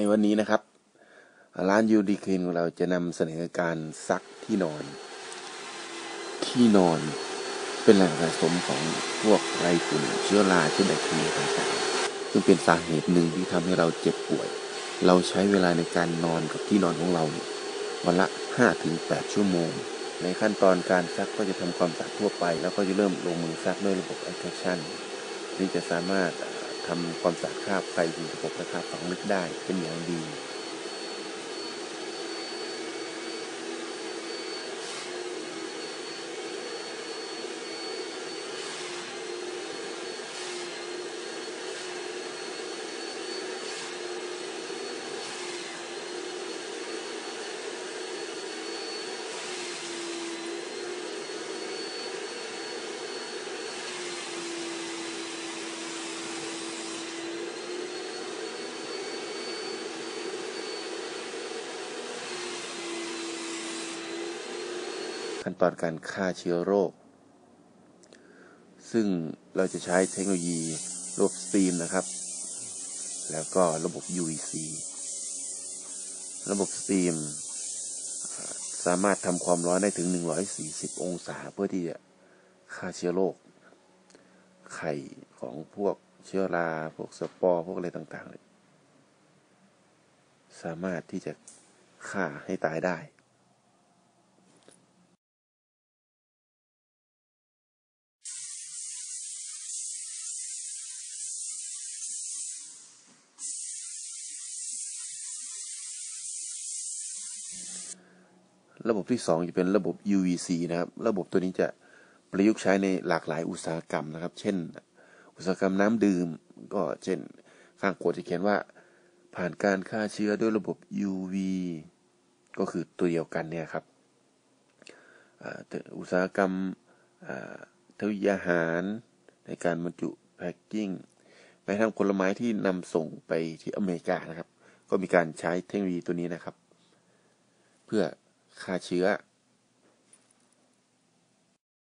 ในวันนี้นะครับ ร้านยูดีคลีนของเราจะนำเสนอการซักที่นอน ที่นอนเป็นแหล่งสะสมของพวกไรฝุ่นเชื้อราเชื้อแบคทีเรียต่างๆซึ่งเป็นสาเหตุหนึ่งที่ทำให้เราเจ็บป่วย เราใช้เวลาในการนอนกับที่นอนของเราวันละ 5-8 ชั่วโมง ในขั้นตอนการซักก็จะทำความสะอาดทั่วไป แล้วก็จะเริ่มลงมือซักด้วยระบบ attraction ที่จะสามารถ ทำความสะอาดคราบไฟสิ่งสกปรกและคราบฝังลึกได้เป็นอย่างดี ขั้นตอนการฆ่าเชื้อโรค ซึ่งเราจะใช้เทคโนโลยีระบบสตรีมนะครับ แล้วก็ระบบ UVC ระบบสตรีม สามารถทำความร้อนได้ถึง 140 องศาเพื่อที่จะฆ่าเชื้อโรค ไข่ของพวกเชื้อรา พวกสปอร์ พวกอะไรต่างๆ สามารถที่จะฆ่าให้ตายได้ ระบบที่สองจะเป็นระบบ UVC นะครับ ระบบตัวนี้จะประยุกต์ใช้ในหลากหลายอุตสาหกรรมนะครับ เช่น อุตสาหกรรมน้ำดื่ม ก็เช่น ข้างขวดจะเขียนว่า ผ่านการฆ่าเชื้อด้วยระบบ UV ก็คือตัวเดียวกันเนี่ยครับ อุตสาหกรรมอ่าทวิยาหารในการบรรจุแพ็กกิ้งแม้ทั่งผลไม้ที่นำส่งไปที่อเมริกานะครับ ก็มีการใช้เทคโนโลยีตัวนี้นะครับ เพื่อฆ่าเชื้อ